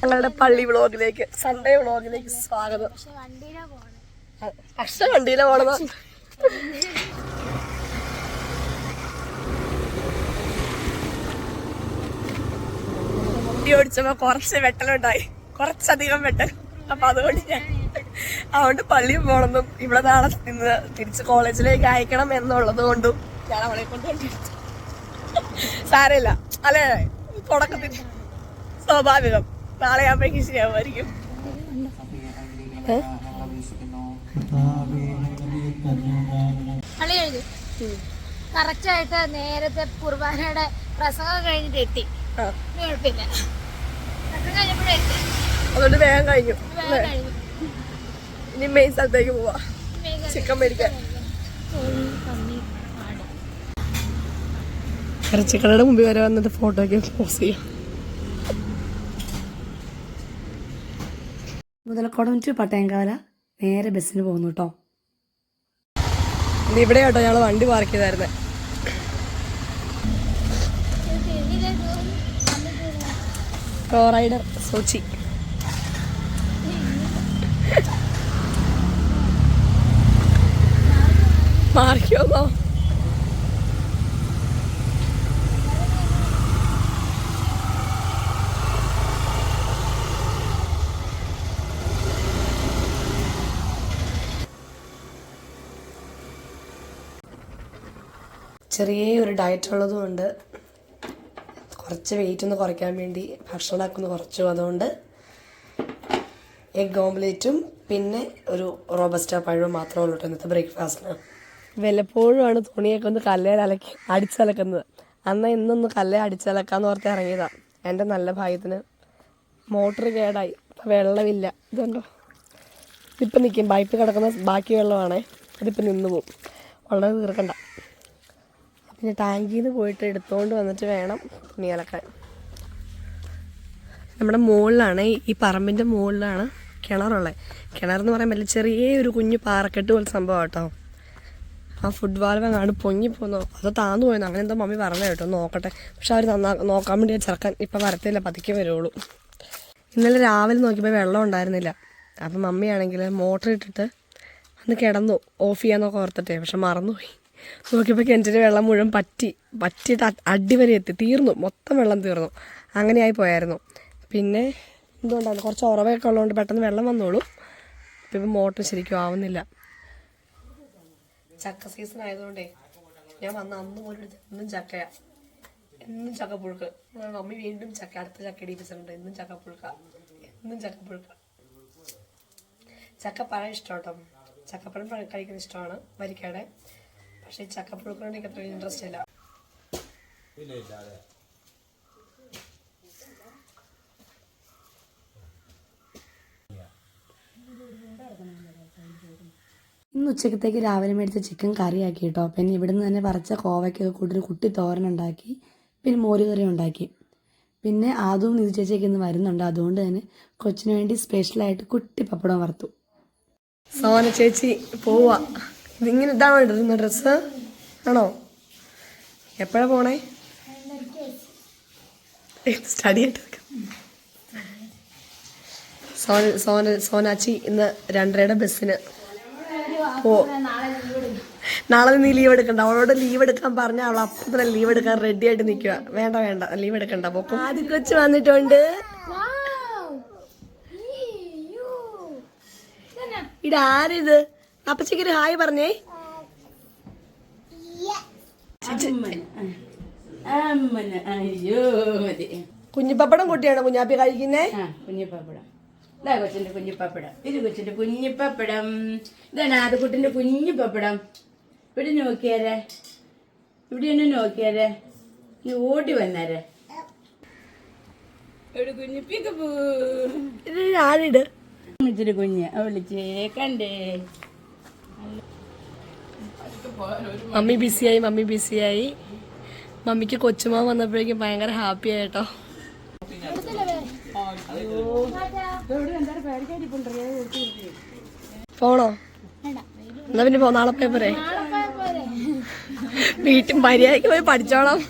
ഞങ്ങളുടെ പള്ളി വ്ളോഗിലേക്ക് സൺഡേ വ്ളോഗിലേക്ക് സ്വാഗതം. പക്ഷെ വണ്ടിയിലാ പോണത്. വണ്ടി ഓടിച്ചപ്പോ കുറച്ച് വെട്ടലുണ്ടായി. കുറച്ചധികം വെട്ടൽ. അപ്പൊ അതുകൊണ്ട് ഞാൻ അതുകൊണ്ട് പള്ളിയിൽ പോണെന്നും ഇവിടെ നാളെ നിന്ന് തിരിച്ച് കോളേജിലേക്ക് അയക്കണം എന്നുള്ളത് കൊണ്ടും ഞാൻ അവളെ കൊണ്ടുകൊണ്ടിരുന്നു സാരമില്ല. അല്ലേ? തുടക്കത്തിൽ സ്വാഭാവികം. നാളെ ആകുമ്പോഴേക്കും ശരിയാവുമായിരിക്കും കറക്റ്റ് ആയിട്ട് നേരത്തെ കുർബാനയുടെ പ്രസംഗം കഴിഞ്ഞിട്ട് എത്തി. കുഴപ്പമില്ല. അതുകൊണ്ട് വേഗം കഴിഞ്ഞു. ഇനി മെയിൻ സ്ഥലത്തേക്ക് പോവാ. ചിക്കൻ മേടിക്കാൻ. ഇറച്ചിക്കടയുടെ മുമ്പിൽ വരെ വന്നിട്ട് ഫോട്ടോയ്ക്ക് പോസ് ചെയ്യാം. മുതലക്കോടം ടു പട്ടയംകാല നേരെ ബസ്സിന് പോകുന്നു കേട്ടോ ഇവിടെ കേട്ടോ ഞങ്ങൾ വണ്ടി പാർക്ക് ചെയ്തായിരുന്നേ. പ്രോ റൈഡർ സോച്ചി മാറിക്കോന്നോ ചെറിയ ഒരു ഡയറ്റ് ഉള്ളതുകൊണ്ട് കുറച്ച് വെയിറ്റ് ഒന്ന് കുറയ്ക്കാൻ വേണ്ടി ഭക്ഷണമൊക്കെ ഒന്ന് കുറച്ചു. അതുകൊണ്ട് എഗ് ഓംലേറ്റും പിന്നെ ഒരു റോബസ്റ്റ പഴവും മാത്രമേ ഉള്ളൂ ഇന്നത്തെ ബ്രേക്ക്ഫാസ്റ്റിന് വല്ലപ്പോഴുമാണ് തുണിയൊക്കെ ഒന്ന് കല്ലേൽ അലക്കി അടിച്ചലക്കുന്നത് അന്ന് ഇന്നൊന്ന് കല്ലേ അടിച്ചലക്കാന്ന് ഓർത്ത് ഇറങ്ങിയതാ. എന്റെ നല്ല ഭാഗ്യത്തിന് മോട്ടർ കേടായി. വെള്ളമില്ല. ഇതുണ്ടോ? ഇതിപ്പം നിൽക്കും പൈപ്പ് കിടക്കുന്ന ബാക്കി വെള്ളമാണേ. അതിപ്പം നിന്ന് പോവും. വളരെ തീർക്കണ്ട പിന്നെ ടാങ്കിൽ നിന്ന് പോയിട്ട് എടുത്തുകൊണ്ട് വന്നിട്ട് വേണം തുണി അലക്കാൻ നമ്മുടെ മുകളിലാണ് ഈ- പറമ്പിന്റെ മുകളിലാണ് കിണറുള്ളത് കിണറെന്ന് പറയാൻ പറ്റില്ല ചെറിയ ഒരു കുഞ്ഞു പാറക്കെട്ട് പോലെ സംഭവം കേട്ടോ ആ ഫുഡ് പൊങ്ങി പോന്നോ. അതോ താന്നു പോയെന്നോ. അങ്ങനെ എന്തോ മമ്മി പറഞ്ഞു കേട്ടോ നോക്കട്ടെ. പക്ഷെ അവർ നന്നാ നോക്കാൻ വേണ്ടി ചെറുക്കൻ ഇപ്പം വരത്തില്ല പതുക്കെ വരുള്ളൂ ഇന്നലെ രാവിലെ നോക്കിയപ്പോൾ വെള്ളം ഉണ്ടായിരുന്നില്ല. അപ്പം മമ്മിയാണെങ്കിൽ മോട്ടർ ഇട്ടിട്ട് അന്ന് കിടന്നു ഓഫ് ചെയ്യാന്നൊക്കെ ഓർത്തിട്ടേ. പക്ഷെ മറന്നുപോയി. നോക്കിയപ്പോൾ കിണറ്റിന്റെ വെള്ളം മുഴുവൻ പറ്റി. പറ്റിയിട്ട് അടിവരെ അടി വരെ എത്തി. തീർന്നു. മൊത്തം വെള്ളം തീർന്നു. അങ്ങനെയായി പോയായിരുന്നു. പിന്നെ എന്തുകൊണ്ടാണ്? കുറച്ച് ഉറവയൊക്കെ ഉള്ളതുകൊണ്ട് പെട്ടെന്ന് വെള്ളം വന്നോളൂ. ഇപ്പം മോട്ടർ ശരിക്കും ആവുന്നില്ല. ചക്ക സീസൺ ആയതുകൊണ്ടേ ഞാൻ വന്ന അന്ന് പോലും എന്നും ചക്കയാ. എന്നും ചക്കപ്പുഴുക്ക്. പുഴുക്ക് മമ്മി വീണ്ടും ചക്ക അടുത്ത ചക്ക ഇടിപ്പിച്ചിട്ടുണ്ട്. എന്നും ചക്കപ്പുഴുക്ക. എന്നും ചക്കപ്പുഴുക്ക. ചക്കപ്പഴം ഇഷ്ടം കേട്ടോ. ചക്കപ്പഴം കഴിക്കുന്ന ഇഷ്ടമാണ്. വരിക്കാടെ പക്ഷേ ചക്കപ്പുഴുക്കിനോട് എനിക്ക് അത്ര ഇൻട്രസ്റ്റ് ഇല്ല. ഇന്ന് ഉച്ചക്കത്തേക്ക് രാവിലെ മേടിച്ച ചിക്കൻ കറിയാക്കി കേട്ടോ പിന്നെ ഇവിടുന്ന് തന്നെ പറിച്ച കോവയ്ക്കൊക്കെ കൂട്ടി കുട്ടി തോരൻ ഉണ്ടാക്കി പിന്നെ മോര് കറി ഉണ്ടാക്കി. പിന്നെ ആദവും നിധി ചേച്ചിയൊക്കെ ഇന്ന് വരുന്നുണ്ട്. അതുകൊണ്ട് തന്നെ കൊച്ചിന് വേണ്ടി സ്പെഷ്യലായിട്ട് കുട്ടി പപ്പടം വറുത്തു. സോന ചേച്ചി പോവാ. ഇതിങ്ങനെ ഇതാ? വേണ്ടിരുന്ന ഡ്രസ്സ് ആണോ? എപ്പോഴാ പോണേ? സ്റ്റഡി ആയിട്ട് സോന സോന സോനാച്ചി ഇന്ന് രണ്ടരയുടെ ബസ്സിന് പോ നാളെ നീ ലീവ് എടുക്കണ്ട. അവളോട് ലീവ് എടുക്കാൻ പറഞ്ഞ അവൾ അപ്പം തന്നെ ലീവ് എടുക്കാൻ റെഡി ആയിട്ട് നിൽക്കുക വേണ്ട വേണ്ട. ലീവ് എടുക്കണ്ട. പോക്കും. ആദ്യ കൊച്ചു വന്നിട്ടുണ്ട്. ഇതാരിത് അപ്പച്ചയ്ക്ക് ഒരു ഹായ് പറഞ്ഞേ. കുഞ്ഞിപ്പപ്പടം കുട്ടിയാണ് കുഞ്ഞാപ്പി കഴിക്കുന്നേ? കുഞ്ഞിപ്പപ്പടം. ഇതാ കൊച്ചിന്റെ കുഞ്ഞിപ്പപ്പടം. ഇത് കൊച്ചിന്റെ കുഞ്ഞിപ്പപ്പടം. ഇതാണ് ആദ്യക്കുട്ടിന്റെ കുഞ്ഞിപ്പപ്പടം. ഇവിടെ നോക്കിയാരെ. ഇവിടെ ഒന്ന് നോക്കിയാരെ. ഈ ഓടി വന്നാരെ. ഒരു കുഞ്ഞിപ്പിക്ക് പോ ഇത് ആരിട് ഇച്ചിരി കുഞ്ഞ്. വിളിച്ചേ കണ്ടേ. മമ്മി ബിസിയായി മമ്മി ബിസിയായി. മമ്മിക്ക് കൊച്ചുമാവ് വന്നപ്പോഴേക്കും ഭയങ്കര ഹാപ്പി ആയിട്ടോ. പോണോ? എന്നാ പിന്നെ പോ നാളെ പേപ്പറേ വീട്ടിൽ മര്യാദയ്ക്ക് പോയി പഠിച്ചോളാം.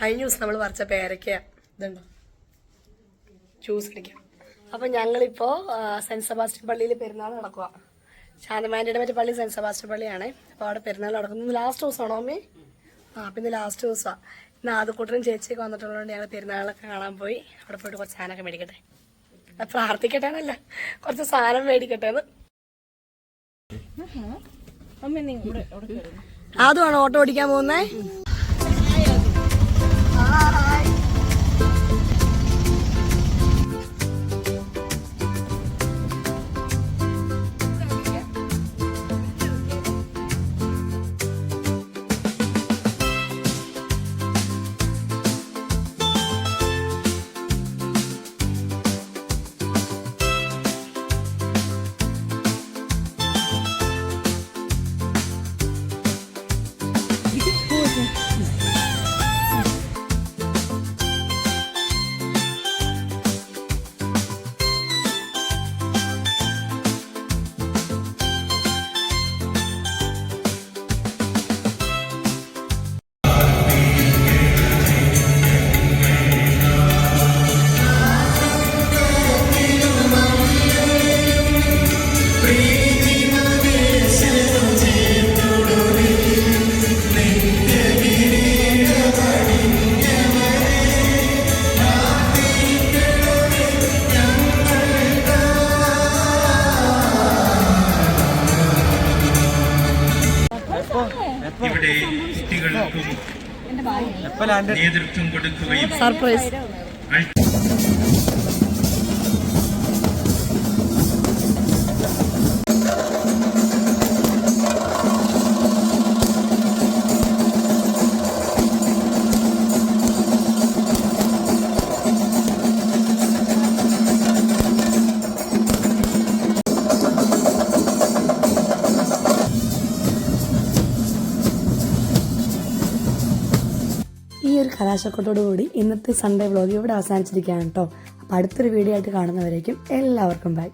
കഴിഞ്ഞ ദിവസം നമ്മൾ പറിച്ച പേരയ്ക്ക ഇതുണ്ടോ? ജ്യൂസ് അടിക്കാം അപ്പം ഞങ്ങളിപ്പോൾ സെന്റ് സെബാസ്റ്റ്യൻ പള്ളിയിൽ പെരുന്നാൾ നടക്കുക ശാന്തമാന്റെ മറ്റേ പള്ളി സെന്റ് സെബാസ്റ്റ്യൻ പള്ളിയാണ്. അപ്പോൾ അവിടെ പെരുന്നാൾ നടക്കുന്നു. ലാസ്റ്റ് ദിവസമാണോ അമ്മേ? ആ പിന്നെ ലാസ്റ്റ് ദിവസമാണ് ഇന്ന് ആദ്യക്കൂട്ടരും ചേച്ചിയൊക്കെ വന്നിട്ടുള്ളതുകൊണ്ട് ഞങ്ങൾ പെരുന്നാളൊക്കെ കാണാൻ പോയി. അവിടെ പോയിട്ട് കുറച്ച് സാധനമൊക്കെ മേടിക്കട്ടെ. പ്രാർത്ഥിക്കട്ടെ എന്നല്ല കുറച്ച് സാധനം മേടിക്കട്ടെ എന്ന്. അതുമാണ് ഓട്ടോ ഓടിക്കാൻ പോകുന്നേ? ഇവിടെ കുട്ടികൾക്കും നേതൃത്വം കൊടുക്കുകയും സർപ്രൈസ്. കലാശക്കൊട്ടോടുകൂടി ഇന്നത്തെ സൺഡേ വ്ളോഗ് ഇവിടെ അവസാനിച്ചിരിക്കുകയാണ് കേട്ടോ അപ്പോൾ അടുത്തൊരു വീഡിയോ ആയിട്ട് കാണുന്നവരേക്കും എല്ലാവർക്കും ബൈ